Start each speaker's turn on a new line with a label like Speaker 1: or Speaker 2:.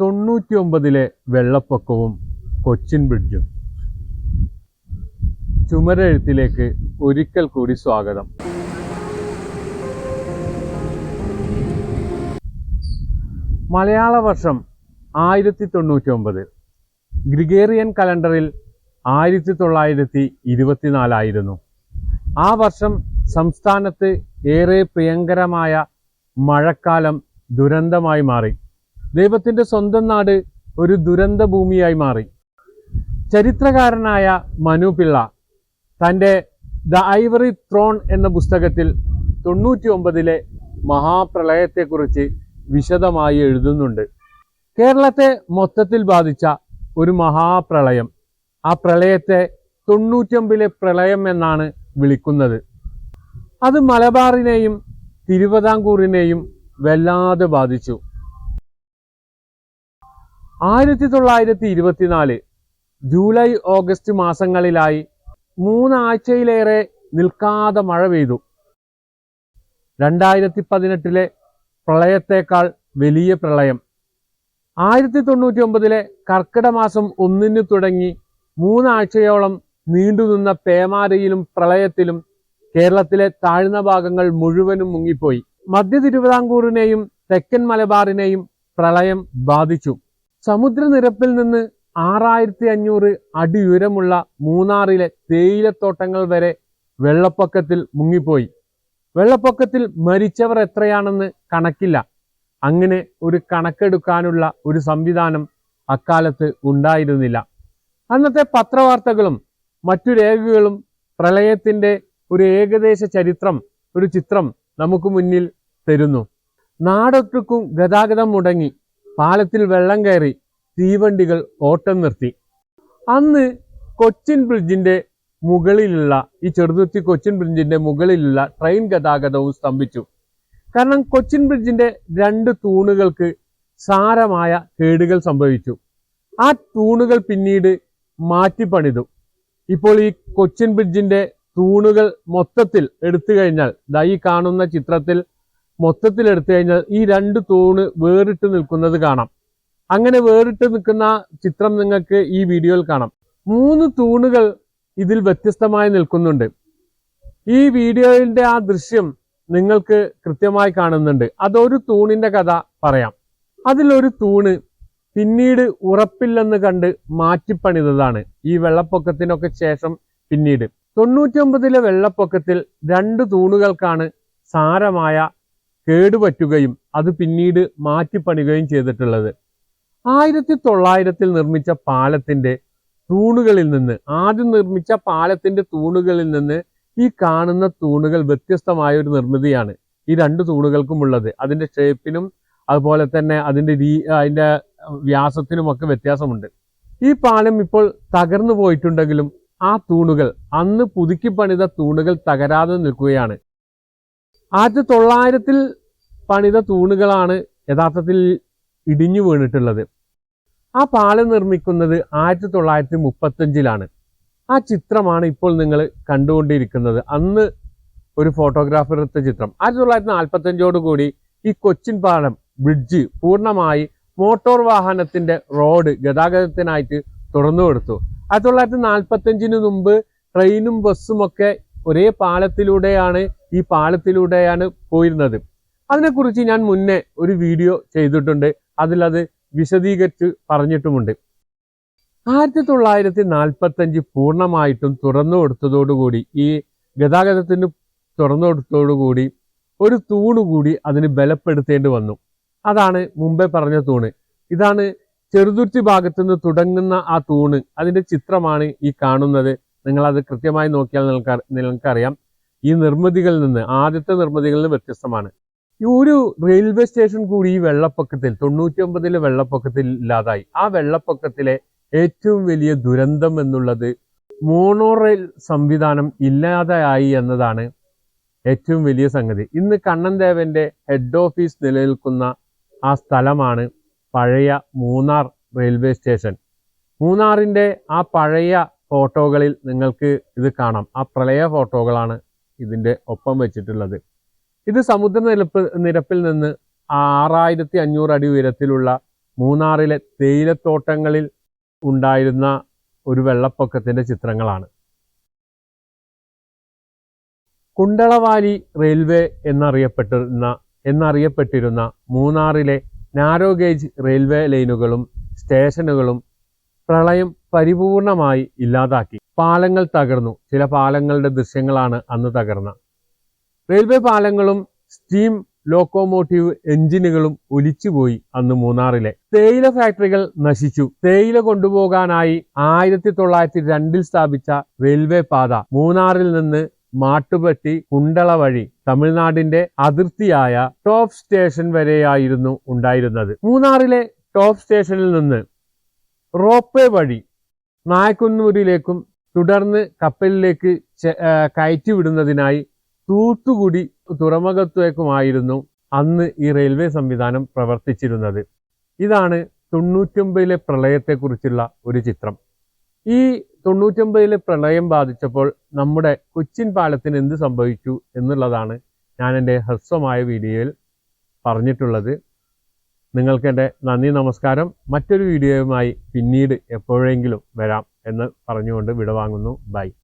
Speaker 1: തൊണ്ണൂറ്റി ഒമ്പതിലെ വെള്ളപ്പൊക്കവും കൊച്ചിൻ ബ്രിഡ്ജും. ചുമരെഴുത്തിലേക്ക് ഒരിക്കൽ കൂടി സ്വാഗതം. മലയാള വർഷം ആയിരത്തി തൊണ്ണൂറ്റി ഒമ്പത് ഗ്രിഗേറിയൻ കലണ്ടറിൽ ആയിരത്തി തൊള്ളായിരത്തി ഇരുപത്തിനാലായിരുന്നു ആ വർഷം സംസ്ഥാനത്ത് ഏറെ പ്രിയങ്കരമായ മഴക്കാലം ദുരന്തമായി മാറി. ദൈവത്തിന്റെ സ്വന്തം നാട് ഒരു ദുരന്ത ഭൂമിയായി മാറി. ചരിത്രകാരനായ മനു പിള്ള തന്റെ ദ ഐവറി ത്രോൺ എന്ന പുസ്തകത്തിൽ തൊണ്ണൂറ്റി ഒമ്പതിലെ മഹാപ്രളയത്തെക്കുറിച്ച് വിശദമായി എഴുതുന്നുണ്ട്. കേരളത്തെ മൊത്തത്തിൽ ബാധിച്ച ഒരു മഹാപ്രളയം. ആ പ്രളയത്തെ തൊണ്ണൂറ്റൊമ്പതിലെ പ്രളയം എന്നാണ് വിളിക്കുന്നത്. അത് മലബാറിനെയും തിരുവിതാംകൂറിനെയും വല്ലാതെ ബാധിച്ചു. ആയിരത്തി തൊള്ളായിരത്തി ഇരുപത്തിനാല് ജൂലൈ ഓഗസ്റ്റ് മാസങ്ങളിലായി മൂന്നാഴ്ചയിലേറെ നിൽക്കാതെ മഴ പെയ്തു. രണ്ടായിരത്തി പതിനെട്ടിലെ പ്രളയത്തേക്കാൾ വലിയ പ്രളയം. ആയിരത്തി തൊണ്ണൂറ്റി ഒമ്പതിലെ കർക്കിട മാസം ഒന്നിന് തുടങ്ങി മൂന്നാഴ്ചയോളം നീണ്ടുനിന്ന പേമാരയിലും പ്രളയത്തിലും കേരളത്തിലെ താഴ്ന്ന ഭാഗങ്ങൾ മുഴുവനും മുങ്ങിപ്പോയി. മധ്യ തിരുവിതാംകൂറിനെയും തെക്കൻ മലബാറിനെയും പ്രളയം ബാധിച്ചു. സമുദ്രനിരപ്പിൽ നിന്ന് ആറായിരത്തി അഞ്ഞൂറ് അടി ഉയരമുള്ള മൂന്നാറിലെ തേയിലത്തോട്ടങ്ങൾ വരെ വെള്ളപ്പൊക്കത്തിൽ മുങ്ങിപ്പോയി. വെള്ളപ്പൊക്കത്തിൽ മരിച്ചവർ എത്രയാണെന്ന് കണക്കില്ല. അങ്ങനെ ഒരു കണക്കെടുക്കാനുള്ള ഒരു സംവിധാനം അക്കാലത്ത് ഉണ്ടായിരുന്നില്ല. അന്നത്തെ പത്രവാർത്തകളും മറ്റു രേഖകളും പ്രളയത്തിന്റെ ഒരു ഏകദേശ ചരിത്രം ഒരു ചിത്രം നമുക്ക് മുന്നിൽ തരുന്നു. നാടൊട്ടുക്കും ഗതാഗതം മുടങ്ങി. പാലത്തിൽ വെള്ളം കയറി തീവണ്ടികൾ ഓട്ടം നിർത്തി. അന്ന് കൊച്ചിൻ ബ്രിഡ്ജിന്റെ മുകളിലുള്ള ഈ ചെറുതുത്തി കൊച്ചിൻ ബ്രിഡ്ജിന്റെ മുകളിലുള്ള ട്രെയിൻ ഗതാഗതവും സ്തംഭിച്ചു. കാരണം കൊച്ചിൻ ബ്രിഡ്ജിന്റെ രണ്ട് തൂണുകൾക്ക് സാരമായ കേടുകൾ സംഭവിച്ചു. ആ തൂണുകൾ പിന്നീട് മാറ്റിപ്പണിതു. ഇപ്പോൾ ഈ കൊച്ചിൻ ബ്രിഡ്ജിന്റെ തൂണുകൾ മൊത്തത്തിൽ എടുത്തു കഴിഞ്ഞാൽ ദാ ഈ കാണുന്ന ചിത്രത്തിൽ മൊത്തത്തിൽ എടുത്തു കഴിഞ്ഞാൽ ഈ രണ്ട് തൂണ് വേറിട്ട് നിൽക്കുന്നത് കാണാം. അങ്ങനെ വേറിട്ട് നിൽക്കുന്ന ചിത്രം നിങ്ങൾക്ക് ഈ വീഡിയോയിൽ കാണാം. മൂന്ന് തൂണുകൾ ഇതിൽ വ്യത്യസ്തമായി നിൽക്കുന്നുണ്ട്. ഈ വീഡിയോയിന്റെ ആ ദൃശ്യം നിങ്ങൾക്ക് കൃത്യമായി കാണുന്നുണ്ട്. അതൊരു തൂണിന്റെ കഥ പറയാം. അതിലൊരു തൂണ് പിന്നീട് ഉറപ്പില്ലെന്ന് കണ്ട് മാറ്റിപ്പണിതതാണ്. ഈ വെള്ളപ്പൊക്കത്തിനൊക്കെ ശേഷം പിന്നീട്. തൊണ്ണൂറ്റൊമ്പതിലെ വെള്ളപ്പൊക്കത്തിൽ രണ്ട് തൂണുകൾക്കാണ് സാരമായ കേടുപറ്റുകയും അത് പിന്നീട് മാറ്റിപ്പണിയുകയും ചെയ്തിട്ടുള്ളത്. ആയിരത്തി തൊള്ളായിരത്തിൽ നിർമ്മിച്ച പാലത്തിന്റെ തൂണുകളിൽ നിന്ന് ആദ്യം നിർമ്മിച്ച പാലത്തിന്റെ തൂണുകളിൽ നിന്ന് ഈ കാണുന്ന തൂണുകൾ വ്യത്യസ്തമായ ഒരു നിർമ്മിതിയാണ് ഈ രണ്ട് തൂണുകൾക്കും ഉള്ളത്. അതിന്റെ ഷേപ്പിനും അതുപോലെ തന്നെ അതിന്റെ രീ അതിന്റെ വ്യാസത്തിനുമൊക്കെ വ്യത്യാസമുണ്ട്. ഈ പാലം ഇപ്പോൾ തകർന്നു പോയിട്ടുണ്ടെങ്കിലും ആ തൂണുകൾ അന്ന് പുതുക്കി പണിത തൂണുകൾ തകരാതെ നിൽക്കുകയാണ്. ആയിരത്തി തൊള്ളായിരത്തിൽ പണിത തൂണുകളാണ് യഥാർത്ഥത്തിൽ ഇടിഞ്ഞു വീണിട്ടുള്ളത്. ആ പാലം നിർമ്മിക്കുന്നത് ആയിരത്തി തൊള്ളായിരത്തി മുപ്പത്തഞ്ചിലാണ് ആ ചിത്രമാണ് ഇപ്പോൾ നിങ്ങൾ കണ്ടുകൊണ്ടിരിക്കുന്നത്. അന്ന് ഒരു ഫോട്ടോഗ്രാഫർ എടുത്ത ചിത്രം. ആയിരത്തി തൊള്ളായിരത്തി നാൽപ്പത്തഞ്ചോട് കൂടി ഈ കൊച്ചിൻ പാലം ബ്രിഡ്ജ് പൂർണമായി മോട്ടോർ വാഹനത്തിന്റെ റോഡ് ഗതാഗതത്തിനായിട്ട് തുറന്നു കൊടുത്തു ആയിരത്തി തൊള്ളായിരത്തി നാൽപ്പത്തഞ്ചിന് മുമ്പ് ട്രെയിനും ബസ്സും ഒക്കെ ഒരേ പാലത്തിലൂടെയാണ് ഈ പാലത്തിലൂടെയാണ് പോയിരുന്നത്. അതിനെക്കുറിച്ച് ഞാൻ മുന്നേ ഒരു വീഡിയോ ചെയ്തിട്ടുണ്ട്. അതിലത് വിശദീകരിച്ച് പറഞ്ഞിട്ടുമുണ്ട്. ആയിരത്തി തൊള്ളായിരത്തി നാൽപ്പത്തഞ്ച് പൂർണമായിട്ടും തുറന്നു കൊടുത്തതോടുകൂടി ഈ ഗതാഗതത്തിന് തുറന്നു കൊടുത്തതോടുകൂടി ഒരു തൂണ് കൂടി അതിന് ബലപ്പെടുത്തേണ്ടി വന്നു. അതാണ് മുമ്പേ പറഞ്ഞ തൂണ്. ഇതാണ് ചെറുതുരുത്തി ഭാഗത്തു നിന്ന് തുടങ്ങുന്ന ആ തൂണ്. അതിന്റെ ചിത്രമാണ് ഈ കാണുന്നത്. നിങ്ങൾ അത് കൃത്യമായി നോക്കിയാൽ നിങ്ങൾക്ക് നിങ്ങൾക്കറിയാം. ഈ നിർമ്മിതികളിൽ നിന്ന് ആദ്യത്തെ നിർമ്മിതികളിൽ നിന്ന് വ്യത്യസ്തമാണ്. ഈ ഒരു റെയിൽവേ സ്റ്റേഷൻ കൂടി ഈ വെള്ളപ്പൊക്കത്തിൽ തൊണ്ണൂറ്റി ഒമ്പതിലെ വെള്ളപ്പൊക്കത്തിൽ ഇല്ലാതായി. ആ വെള്ളപ്പൊക്കത്തിലെ ഏറ്റവും വലിയ ദുരന്തം എന്നുള്ളത് മോണോ റെയിൽ സംവിധാനം ഇല്ലാതെയായി എന്നതാണ് ഏറ്റവും വലിയ സംഗതി. ഇന്ന് കണ്ണൻ ദേവന്റെ ഹെഡ് ഓഫീസ് നിലനിൽക്കുന്ന ആ സ്ഥലമാണ് പഴയ മൂന്നാർ റെയിൽവേ സ്റ്റേഷൻ. മൂന്നാറിന്റെ ആ പഴയ ഫോട്ടോകളിൽ നിങ്ങൾക്ക് ഇത് കാണാം. ആ പ്രളയ ഫോട്ടോകളാണ് ഇതിന്റെ ഒപ്പം വെച്ചിട്ടുള്ളത്. ഇത് സമുദ്രനിരപ്പ് നിരപ്പിൽ നിന്ന് ആറായിരത്തി അഞ്ഞൂറ് അടി ഉയരത്തിലുള്ള മൂന്നാറിലെ തേയിലത്തോട്ടങ്ങളിൽ ഉണ്ടായിരുന്ന ഒരു വെള്ളപ്പൊക്കത്തിന്റെ ചിത്രങ്ങളാണ്. കുണ്ടളവാലി റെയിൽവേ എന്നറിയപ്പെട്ടിരുന്ന എന്നറിയപ്പെട്ടിരുന്ന മൂന്നാറിലെ നാരോ ഗേജ് റെയിൽവേ ലൈനുകളും സ്റ്റേഷനുകളും പ്രളയം പരിപൂർണമായി ഇല്ലാതാക്കി. പാലങ്ങൾ തകർന്നു. ചില പാലങ്ങളുടെ ദൃശ്യങ്ങളാണ് അന്ന് തകർന്ന. റെയിൽവേ പാലങ്ങളും സ്റ്റീം ലോക്കോമോട്ടീവ് എഞ്ചിനുകളും ഒലിച്ചുപോയി അന്ന് മൂന്നാറിലെ. തേയില ഫാക്ടറികൾ നശിച്ചു. തേയില കൊണ്ടുപോകാനായി ആയിരത്തി തൊള്ളായിരത്തി രണ്ടിൽ സ്ഥാപിച്ച റെയിൽവേ പാത മൂന്നാറിൽ നിന്ന് മാട്ടുപെട്ടി കുണ്ടള വഴി തമിഴ്നാടിന്റെ അതിർത്തിയായ ടോപ്പ് സ്റ്റേഷൻ വരെയായിരുന്നു ഉണ്ടായിരുന്നത്. മൂന്നാറിലെ ടോപ്പ് സ്റ്റേഷനിൽ നിന്ന് റോപ്പ് വഴി നായക്കുന്നൂരിലേക്കും തുടർന്ന് കപ്പലിലേക്ക് കയറ്റി വിടുന്നതിനായി കയറ്റിവിടുന്നതിനായി തൂത്തുകുടി തുറമുഖത്തേക്കുമായിരുന്നു അന്ന് ഈ റെയിൽവേ സംവിധാനം പ്രവർത്തിച്ചിരുന്നത്. ഇതാണ് തൊണ്ണൂറ്റൊമ്പതിലെ പ്രളയത്തെക്കുറിച്ചുള്ള ഒരു ചിത്രം. ഈ തൊണ്ണൂറ്റൊമ്പതിലെ പ്രളയം ബാധിച്ചപ്പോൾ നമ്മുടെ കൊച്ചിൻ പാലത്തിന് എന്ത് സംഭവിച്ചു എന്നുള്ളതാണ് ഞാൻ എന്റെ ഹ്രസ്വമായ വീഡിയോയിൽ പറഞ്ഞിട്ടുള്ളത്. നിങ്ങൾക്ക് എന്റെ നന്ദി നമസ്കാരം. മറ്റൊരു വീഡിയോയുമായി പിന്നീട് എപ്പോഴെങ്കിലും വരാം എന്ന് പറഞ്ഞുകൊണ്ട് വിടവാങ്ങുന്നു. ബൈ.